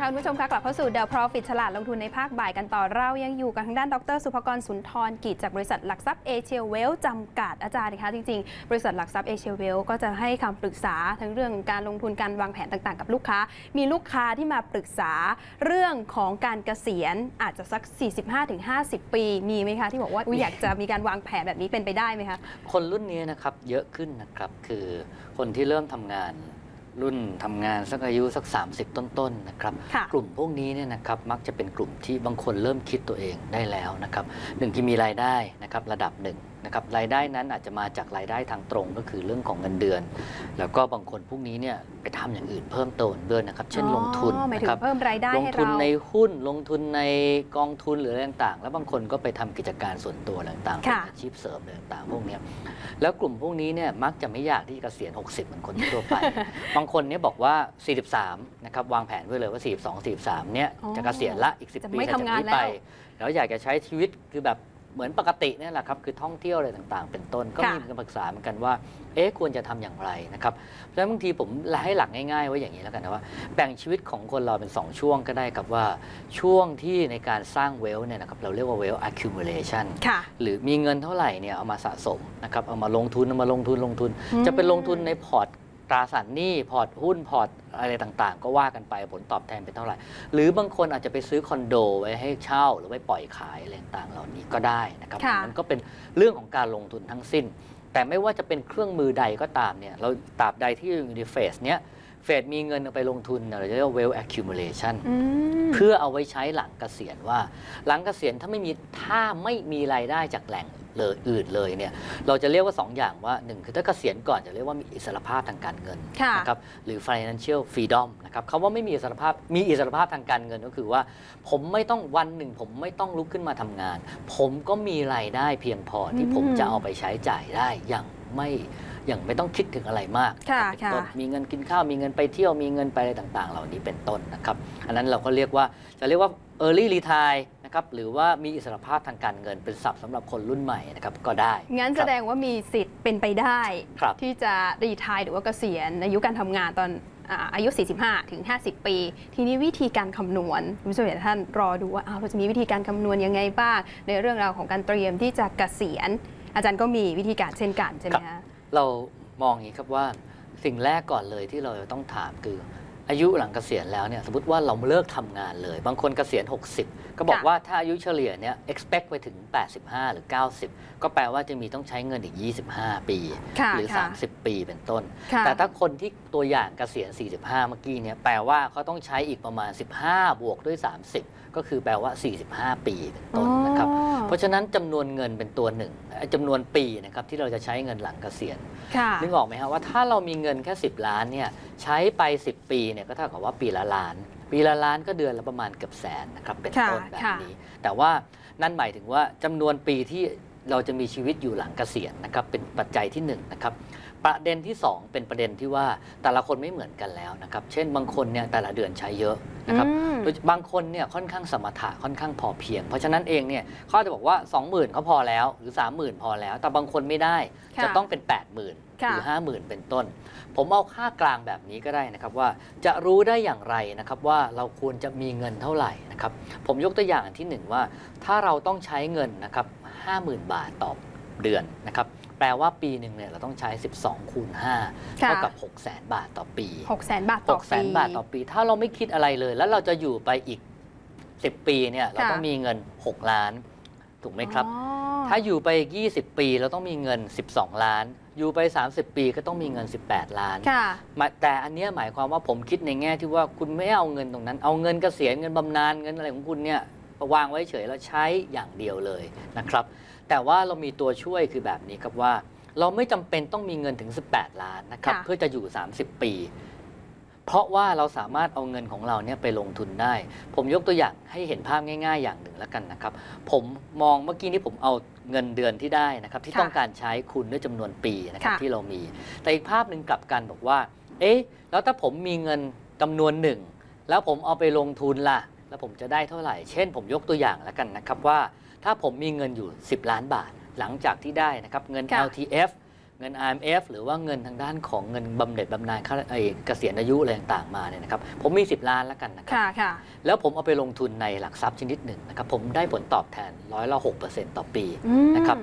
ค่ะคุณผู้ชมคะกลับเข้าสู่ The Profit ฉลาดลงทุนในภาคบ่ายกันต่อเรายังอยู่กันทางด้านดร สุภกรสุนทรกิจจากบริษัทหลักทรัพย์เอเชียเวลจำกัดอาจารย์นะคะจริงๆ บริษัทหลักทรัพย์เอเชียเวลก็จะให้คำปรึกษาทั้งเรื่องการลงทุนการวางแผนต่างๆ กับลูกค้า มีลูกค้าที่มาปรึกษาเรื่องของการเกษียณอาจจะสัก 45-50 ปี มีไหมคะที่บอกว่าอยอยากจะมีการวางแผนแบบนี้เป็นไปได้ไหมคะคนรุ่นนี้นะครับเยอะขึ้นนะครับคือคนที่เริ่มทำงาน รุ่นทำงานสักอายุสัก 30 ต้นๆนะครับค่ะกลุ่มพวกนี้เนี่ยนะครับมักจะเป็นกลุ่มที่บางคนเริ่มคิดตัวเองได้แล้วนะครับหนึ่งที่มีรายได้นะครับระดับหนึ่ง นะครับรายได้นั้นอาจจะมาจากรายได้ทางตรงก็คือเรื่องของเงินเดือน แล้วก็บางคนพวกนี้เนี่ยไปทำอย่างอื่นเพิ่มเติมด้วยนะครับ เช่นลงทุนอ๋อหมายถึนะงครับเพิ่มรายได้ลงให้ทุนเราในหุ้นลงทุนในกองทุนหรืออะไรต่างๆ แล้วบางคนก็ไปทำกิจการส่วนตัวอะไรต่างๆเป็นค่ะอาชีพเสริมอะไรต่างๆ พวกเนี้ยแล้วกลุ่มพวกนี้เนี่ยมักจะไม่อยากที่จะเกษียณ 60 เหมือนคนทั่วไป บางคนเนี่ยบอกว่า 43 นะครับวางแผนไว้เลยว่า 42 43 เนี่ยอ๋อจะเกษียณละอีกจะ10 ปีไม่หลังจากทำงานนี้ไปแล้วแล้วอยากจะใช้ชีวิตคือแบบ เหมือนปกติเนี่ยแหละครับคือท่องเที่ยวอะไรต่างๆ เป็นต้นก็ค่ะมีการปรึกษาเหมือนกันว่า เอ๊ะควรจะทำอย่างไรนะครับเพราะฉะนั้นบางทีผมให้หลักง่ายๆไว้อย่างนี้แล้วกันนะว่าแบ่งชีวิตของคนเราเป็น 2 ช่วงก็ได้ครับว่าช่วงที่ในการสร้างเวลเนี่ยนะครับเราเรียกว่า wealth accumulation ค่ะหรือมีเงินเท่าไหร่เนี่ยเอามาสะสมนะครับเอามาลงทุนเอามาลงทุนลงทุนอืมจะเป็นลงทุนในพอร์ต ตราสารหนี้พอร์ตหุ้นพอร์ตอะไรต่างๆ ก็ว่ากันไปผลตอบแทนเป็นเท่าไหร่ หรือบางคนอาจจะไปซื้อคอนโดไว้ให้เช่า หรือไว้ปล่อยขายอะไรต่างๆเหล่านี้ก็ได้นะครับค่ะมันก็เป็นเรื่องของการลงทุนทั้งสิ้น แต่ไม่ว่าจะเป็นเครื่องมือใดก็ตามเนี่ยเราตราบใดที่อยู่ในเฟสเนี้ยเฟสมีเงินเอาไปลงทุนเนี่ยเราจะเรียกว่า wealth accumulation อืมเพื่อเอาไว้ใช้หลังเกษียณว่า หลังเกษียณถ้าไม่มีถ้าไม่มีรายได้จากแหล่ง เลยอื่นเลยเนี่ยเราจะเรียกว่า 2 อย่างว่า 1 คือถ้าเกษียณก่อนจะเรียกว่ามีอิสรภาพทางการเงินค่ะนะครับหรือ financial freedom นะครับคำว่าไม่มีอิสรภาพมีอิสรภาพทางการเงินก็คือว่า ผมไม่ต้องวันหนึ่ง ผมไม่ต้องลุกขึ้นมาทำงาน ผมก็มีรายได้เพียงพอที่อืมผมจะเอาไปใช้จ่ายได้อย่างไม่อย่างไม่ต้องคิดถึงอะไรมากค่ะเป็นต้นค่ะมีเงินกินข้าว มีเงินไปเที่ยว มีเงินไปอะไรต่าง ๆ เหล่านี้เป็นต้นนะครับ อันนั้นเราก็เรียกว่าจะเรียกว่า early retire นะครับหรือว่ามีอิสรภาพทางการเงินเป็นศัพท์สำหรับคนรุ่นใหม่นะครับก็ได้ งั้นคแสรับดงว่ามีสิทธิ์เป็นไปได้ ครับ ที่จะรีทายหรือว่าเกษียณอายุการทำงานตอนอ่าอายุ 45 ถึง 50 ปี ทีนี้วิธีการคำนวณคุณผู้ชมท่านรอดูว่าอ้าวเราจะมีวิธีการคำนวณยังไงบ้าง ในเรื่องราวของการเตรียมที่จะเกษียณ อาจารย์ก็มีวิธีการเช่นกันใช่ไหมคะ เรามองอย่างนี้ครับว่าสิ่งแรกก่อนเลยที่เราจะต้องถามคือ อายุหลังเกษียณแล้วเนี่ยสมมติว่าเราเลิกทำงานเลย บางคนเกษียณ 60 ก็บอกค่ะว่าถ้าอายุเฉลี่ยเนี่ย expect ไปถึง 85 หรือ 90 ก็แปลว่าจะมีต้องใช้เงินอีก 25 ปีค่ะหรือค่ะ30 ปีเป็นต้นค่ะแต่ถ้าคนที่ตัวอย่างเกษียณ 45 เมื่อกี้เนี่ยแปลว่าเขาต้องใช้อีกประมาณ 15 บวกด้วย 30 ก็คือแปลว่า 45 ปีเป็นต้นนะครับอ๋อเพราะฉะนั้นจำนวนเงินเป็นตัวหนึ่งไอ้จำนวนปีนะครับที่เราจะใช้เงินหลังเกษียณค่ะนึกออกไหมครับว่าถ้าเรามีเงินแค่ 10 ล้านเนี่ยใช้ไป 10 ปีเนี่ยก็เท่ากับว่าปีละล้าน ปีละล้านก็เดือนละประมาณเกือบแสนนะครับเป็นค่ะต้นแบบค่ะนี้ แต่ว่านั่นหมายถึงว่าจำนวนปีที่ เราจะมีชีวิตอยู่หลังเกษียณนะครับเป็นปัจจัยที่1นงนะครับประเด็นที่ 2 เป็นประเด็นที่ว่าแต่ละคนไม่เหมือนกันแล้วนะครับเช่นบางคนเนี่ยแต่ละเดือนใช้เยอะนะครับอืมโดยบางคนเนี่ยค่อนข้างสมถะค่อนข้างพอเพียง เพราะฉะนั้นเองเนี่ยเขาอาจจะบอกว่า 20,000เขาพอแล้วหรือ 30,000 พอแล้ว แต่บางคนไม่ได้ค่ะจะต้องเป็น 80,000ค่ะหรือ50,000 เป็นต้น ผมเอาค่ากลางแบบนี้ก็ได้นะครับว่าจะรู้ได้อย่างไรนะครับว่าเราควรจะมีเงินเท่าไหร่นะครับผมยกตัวอย่างอันที่หนึ่งว่า ถ้าเราต้องใช้เงินนะครับ 50,000 บาทต่อเดือนนะครับแปลว่าปีหนึ่งเนี่ยเราต้องใช้ 12 คูณ5ค่ะเท่ากับ 600,000บาทต่อปี6แสนบาทต่อ6แสปีนบาทต่อปี ถ้าเราไม่คิดอะไรเลย แล้วเราจะอยู่ไปอีก 10 ปีเนี่ยเราค่ะต้องมีเงิน 6 ล้าน ถูกไหมครับอ๋อถ้าอยู่ไปอีก 20 ปีเราต้องมีเงิน 12 ล้าน อยู่ไป 30 ปีก็ต้องมีเงิน 18 ล้านค่ะหมายแต่อันเนี้ยหมายความว่าผมคิดในแง่ที่ว่าคุณไม่เอาเงินตรงนั้น เอาเงินเกษียณเงินบำนาญเงินอะไรของคุณเนี่ยมา วางไว้เฉยแล้วใช้อย่างเดียวเลยนะครับ แต่ว่าเรามีตัวช่วยคือแบบนี้ครับว่า เราไม่จำเป็นต้องมีเงินถึง 18 ล้านนะครับค่ะเพื่อจะอยู่ 30 ปี เพราะว่าเราสามารถเอาเงินของเราเนี่ยไปลงทุนได้ ผมยกตัวอย่างให้เห็นภาพง่าย ๆ อย่างหนึ่งแล้วกันนะครับ ผมมองเมื่อกี้นี้ผมเอาเงินเดือนที่ได้นะครับ ที่ค่ะต้องการใช้คูณด้วยจำนวนปีนะครับค่ะที่เรามี แต่อีกภาพหนึ่งกลับกันบอกว่า เอ๊ะแล้วถ้าผมมีเงินจำนวนหนึ่งแล้วผมเอาไปลงทุนล่ะ แล้วผมจะได้เท่าไหร่ เช่น ผมยกตัวอย่างแล้วกันนะครับว่า ถ้าผมมีเงินอยู่ 10 ล้านบาท หลังจากที่ได้นะครับเงิน ค่ะ LTF เงิน IMF หรือว่าเงินทางด้านของเงินบำเหน็จบำนาญค่าไอ้เกษียณอายุอะไรต่างๆมาเนี่ยนะครับผมมี 10 ล้านแล้วกันนะครับ ค่ะค่ะ แล้วผมเอาไปลงทุนในหลักทรัพย์ชนิดหนึ่งนะครับผมได้ผลตอบแทนร้อยละ6%ต่อปีอืมนะครับ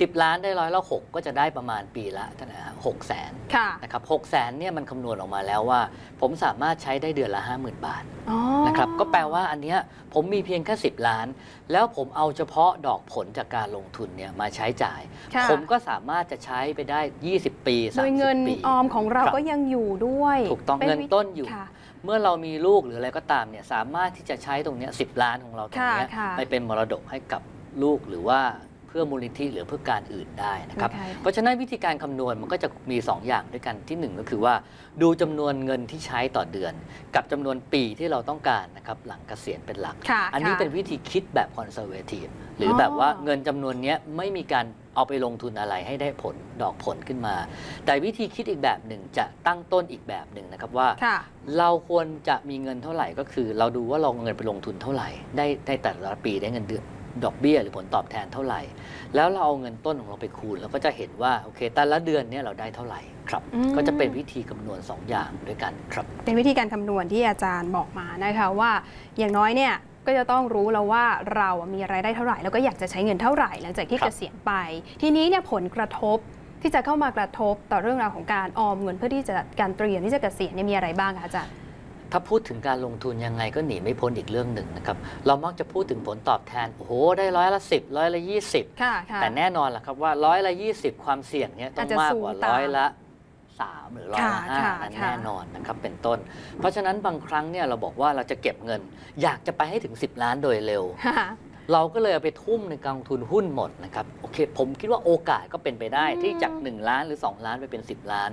10 ล้านได้ร้อยละ6ก็จะได้ประมาณปีละเท่าไหร่ฮะหกแสนค่ะนะครับหกแสนเนี่ยมันคำนวณออกมาแล้วว่า ผมสามารถใช้ได้เดือนละ 50,000 บาทอ๋อนะครับก็แปลว่าอันเนี้ยผมมีเพียงแค่ 10 ล้าน แล้วผมเอาเฉพาะดอกผลจากการลงทุนเนี่ยมาใช้จ่ายค่ะผมก็สามารถจะใช้ไปได้ 20 ปีโดยเงิน30ปีออมของเราครับก็ยังอยู่ด้วยถูกต้องป็เงินวิธีต้นอยู่ค่ะเมื่อเรามีลูกหรืออะไรก็ตามเนี่ยสามารถที่จะใช้ตรงเนี้ย10ล้านของเราตรงเนี้ยค่ะค่ะไปเป็นมรดกให้กับลูกหรือว่าเพื่อมูลนิธิหรือเพื่อการอื่นได้นะครับโอเคเพราะฉะนั้นวิธีการคำนวณมันก็จะมี 2 อย่างด้วยกันที่หนึ่งก็คือว่า ดูจำนวนเงินที่ใช้ต่อเดือน กับจำนวนปีที่เราต้องการนะครับหลังเกษียณเป็นหลักค่ะอันนี้ค่ะเป็นวิธีคิดแบบคอนเซอร์เวทีฟหรือออแบบว่าเงินจำนวนเนี้ยไม่มีการเอาไปลงทุนอะไรให้ได้ผลดอกผลขึ้นมา แต่วิธีคิดอีกแบบหนึ่งจะตั้งต้นอีกแบบหนึ่งนะครับว่าค่ะเราควรจะมีเงินเท่าไหร่ก็คือ เราดูว่าเราเอาเงินไปลงทุนเท่าไหร่ ได้ได้แต่ละปีได้เงินเดือน ดอกเบี้ยหรือผลตอบแทนเท่าไหร่ แล้วเราเอาเงินต้นของเราไปคูณเราก็จะเห็นว่าโอเค แต่ละเดือนเนี่ยเราได้เท่าไหร่ครับ อืม ก็จะเป็นวิธีคำนวณสองอย่างด้วยกันครับ เป็นวิธีการคำนวณที่อาจารย์บอกมานะคะว่า อย่างน้อยเนี่ยก็จะต้องรู้แล้วว่าเรามีรายได้เท่าไหร่ แล้วก็อยากจะใช้เงินเท่าไหร่หลังจากที่ครัเกบ ษียณไป ทีนี้เนี่ยผลกระทบที่จะเข้ามากระทบต่อเรื่องราวของการออมเงินเพื่อที่จะการเตรียมที่จะเกษียณเนี่ยมีอะไรบ้างคะอาจารย์ ถ้าพูดถึงการลงทุนยังไงก็หนีไม่พ้นอีกเรื่องหนึ่งนะครับ เรามักจะพูดถึงผลตอบแทน โอ้โห ได้ร้อยละสิบร้อยละยี่สิบค่ะค่ะแต่แน่นอนล่ะครับว่าร้อยละยี่สิบความเสี่ยงเนี่ยต้ออางจจะมากกว่าสูงตามร้อยละสามหรือร้อยละค่ะห้าค่ะนั้นค่ะแน่นอนนะครับเป็นต้น เพราะฉะนั้นบางครั้งเนี่ยเราบอกว่าเราจะเก็บเงิน อยากจะไปให้ถึง 10 ล้านโดยเร็วค่ะ เราก็เลยเอาไปทุ่มในกองทุนหุ้นหมดนะครับโอเคผมคิดว่าโอกาสก็เป็นไปได้อืมที่จาก 1 ล้านหรือ 2 ล้านไปเป็น 10 ล้าน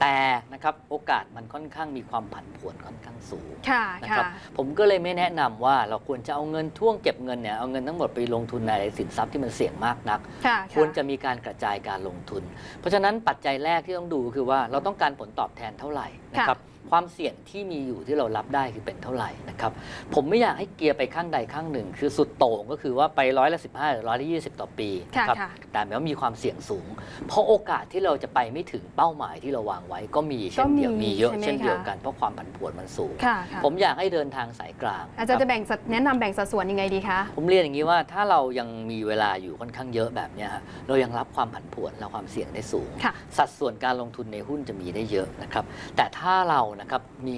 แต่นะครับโอกาสมันค่อนข้างมีความผันผวนค่อนข้างสูงค่ะนะครับค่ะผมก็เลยไม่แนะนำว่าเราควรจะเอาเงินท่วงเก็บเงินเนี่ยเอาเงินทั้งหมดไปลงทุนในสินทรัพย์ที่มันเสี่ยงมากนัก ค่ะควรจะมีการกระจายการลงทุน เพราะฉะนั้นปัจจัยแรกที่ต้องดูคือว่าเราต้องการผลตอบแทนเท่าไหร่นะครับ ความเสี่ยงที่มีอยู่ที่เรารับได้คือเป็นเท่าไหร่นะครับผมไม่อยากให้เกียร์ไปข้างใดข้างหนึ่ง คือสุดโต่งก็คือว่าไปร้อยละสิบห้าหรือร้อยละยี่สิบต่อปีค่ะนะครับค่ะแต่แม้ว่ามีความเสี่ยงสูง เพราะโอกาสที่เราจะไปไม่ถึงเป้าหมายที่เราวางไว้ก็มีเช่นเดียวก็มีมีเยอะใช่ไหมเช่นเดียวคะกันเพราะความผันผวนมันสูงค่ะค่ะผมอยากให้เดินทางสายกลาง อาจารย์คจะบแบ่งสัดแนะนำแบ่งสัดส่วนยังไงดีคะผมเรียนอย่างนี้ว่าถ้าเรายังมีเวลาอยู่ค่อนข้างเยอะแบบเนี้ยฮะเรายังรับความผันผวนและความเสี่ยงได้สูงค่ะสัดส่วนการลงทุนในหุ้นจะมีได้เยอะนะครับแต่ถ้าเรานะครับมี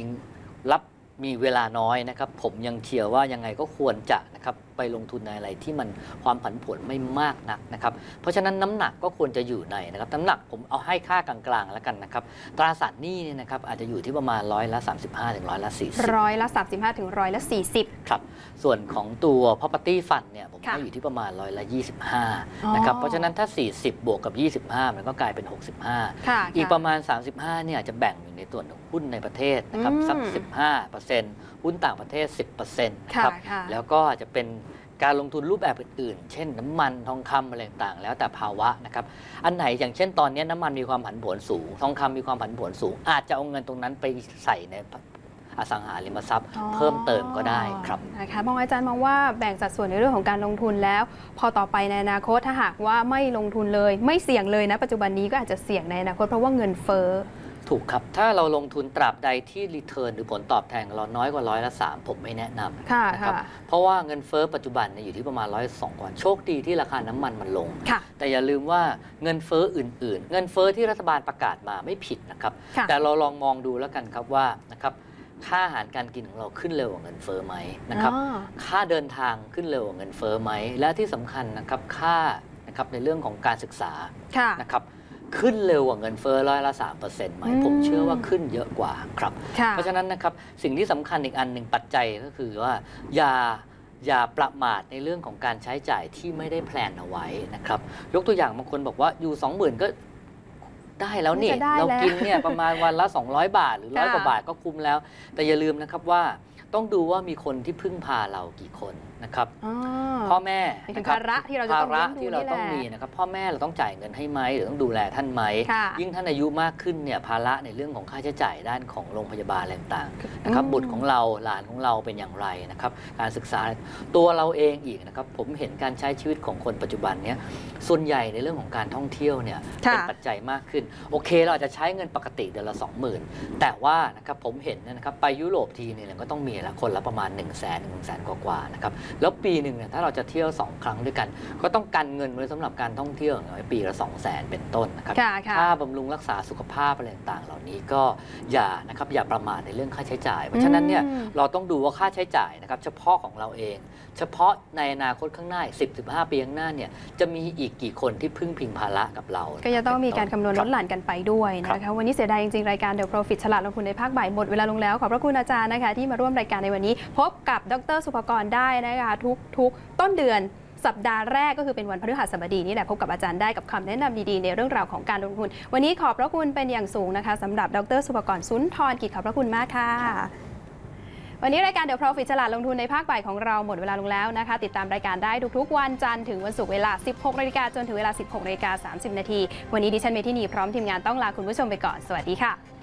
รับ มีเวลาน้อยนะครับ ผมยังเชื่อว่ายังไงก็ควรจะนะครับไปลงทุนในอะไรที่มันความผันผวนไม่มากนักนะครับ เพราะฉะนั้นน้ำหนักก็ควรจะอยู่ในนะครับน้ำหนักผมเอาให้ค่ากลางๆแล้วกันนะครับ ตราสารหนี้เนี่ยนะครับอาจจะอยู่ที่ประมาณร้อยละ 35ถึงร้อยละ40ร้อยละ 35ถึงร้อยละ 40 ครับ ส่วนของตัว property fund เนี่ยผมค่ะให้อยู่ที่ประมาณร้อยละอ๋อ25นะครับเพราะฉะนั้นถ้า 40 บวกกับ 25 มันก็กลายเป็น 65ค่ะอีกค่ประมาณ 35เนี่ยจะแบ่งอยู่ในส่วนของหุ้นในประเทศนะครับอืมสัก15%หุ้นต่างประเทศ 10%นะค่ะครับค่ะแล้วก็จะเป็นการลงทุนรูปแบบอื่นๆ เช่นน้ำมันทองคำอะไรต่างๆ แล้วแต่ภาวะนะครับ อันไหนอย่างเช่นตอนนี้น้ำมันมีความผันผวนสูง ทองคำมีความผันผวนสูง อาจจะเอาเงินตรงนั้นไปใส่ในอสังหาริมทรัพย์อ๋อเพิ่มเติมก็ได้ครับนะคะมองอาจารย์มองว่าแบ่งสัดส่วนในเรื่องของการลงทุนแล้ว พอต่อไปในอนาคตถ้าหากว่าไม่ลงทุนเลย ไม่เสี่ยงเลยนะปัจจุบันนี้ก็อาจจะเสี่ยงในอนาคตเพราะว่าเงินเฟ้อ ถูกครับ ถ้าเราลงทุนตราบใดที่รีเทิร์นหรือผลตอบแทนของเราน้อยกว่าร้อยละสามผมไม่แนะนำค่ะนะครับค่ะเพราะว่าเงินเฟ้อปัจจุบันเนี่ยอยู่ที่ประมาณร้อยสองกว่าโชคดีที่ราคาน้ำมันมันลงค่ะแต่อย่าลืมว่าเงินเฟ้ออื่น ๆ เงินเฟ้อที่รัฐบาลประกาศมาไม่ผิดนะครับค่ะแต่เราลองมองดูแล้วกันครับว่านะครับค่าอาหารการกินของเราขึ้นเร็วกว่าเงินเฟ้อไหมนะครับอ๋อค่าเดินทางขึ้นเร็วกว่าเงินเฟ้อไหม และที่สำคัญนะครับค่านะครับในเรื่องของการศึกษาค่ะนะครับ ขึ้นเร็วกว่าเงินเฟ้อร้อยละสามเปอร์เซ็นต์ไหมอืมผมเชื่อว่าขึ้นเยอะกว่าครับค่ะเพราะฉะนั้นนะครับสิ่งที่สำคัญอีกอันหนึ่งปัจจัยก็คือว่าอย่าอย่าประมาทในเรื่องของการใช้จ่ายที่ไม่ได้แพลนเอาไว้นะครับ ยกตัวอย่างบางคนบอกว่าอยู่20,000ก็ได้แล้วนี่จะได้เราแล้วกินเนี่ยประมาณวันละ 200 บาท หรือร้อยค่ะกว่าบาทก็คุ้มแล้ว แต่อย่าลืมนะครับว่าต้องดูว่ามีคนที่พึ่งพาเรากี่คน นะครับอ๋อพ่อแม่หมายถึงนคบภาระที่เราจะต้องภาระเลี้ยงดูที่เราต้องนี่แหละมีนะครับพ่อแม่เราต้องจ่ายเงินให้ไหมหรือต้องดูแลท่านไหมค่ะยิ่งท่านอายุมากขึ้นเนี่ยภาระในเรื่องของค่าใช้จ่ายด้านของโรงพยาบาลอะไรต่างๆนะครับอืมบุตรของเราหลานของเราเป็นอย่างไรนะครับการศึกษาตัวเราเองอีกนะครับผมเห็นการใช้ชีวิตของคนปัจจุบันเนี้ยส่วนใหญ่ในเรื่องของการท่องเที่ยวเนี่ยค่ะเป็นปัจจัยมากขึ้น โอเคเราอาจจะใช้เงินปกติเดือนละ 20,000 แต่ว่านะครับผมเห็นนะครับไปยุโรปทีเนี่ยก็ต้องมีละคนละประมาณ 1 0 0 0 0แสนหนึ่งแสนกว่าๆนะครับแล้วปีหนึ่งเนี่ยถ้าเราจะเที่ยว 2 ครั้งด้วยกัน ก็ต้องกันเงินไว้สำหรับการท่องเที่ยวอย่างน้อยปีละ 2 0 0แสนเป็นต้นนะครับค่ะค่ะค่าบำรุงรักษาสุขภาพอะไรต่างๆ เหล่านี้ก็อย่านะครับอย่าประมาทในเรื่องค่าใช้จ่าย เพราะฉะนั้นเนี่ยอืมเราต้องดูว่าค่าใช้จ่ายนะครับเฉพาะของเราเอง เฉพาะในอนาคตข้างหน้า 10-15 ปีข้างหน้าเนี่ยจะมีอีกกี่คนที่พึ่งพิงภาระกับเรา ก็จะต้องมีการคำนวณลดหลั่นกันไปด้วยครันะบคะวันนี้เสียดายจริงๆ รายการ The Profit ฉลาดลงทุนในภาคบ่ายหมดเวลาลงแล้วขอบพระคุณอาจารย์นะคะที่มาร่วมรายการในวันนี้ พบกับดรสุภกรได้นะคะทุกทุกต้นเดือนสัปดาห์แรกก็คือเป็นวันพฤหัสบดีนี่แหละพบกับอาจารย์ได้กับคำแนะนำดีๆ ในเรื่องราวของการลงทุน วันนี้ขอบพระคุณเป็นอย่างสูงนะคะสำหรับดรสุภกรสุนทรกิจขอบพระคุณมากค่ะวันนี้รายการ The Profit ฉลาดลงทุนในภาคบ่ายของเราหมดเวลาลงแล้วนะคะ ติดตามรายการได้ทุกๆ วันจันทร์ถึงวันศุกร์เวลา 16นาฬิกาจนถึงเวลา 16นาฬิกา30นาทีวันนี้ดิฉันเมทินีพร้อมทีมงานต้องลาคุณผู้ชมไปก่อนสวัสดีค่ะ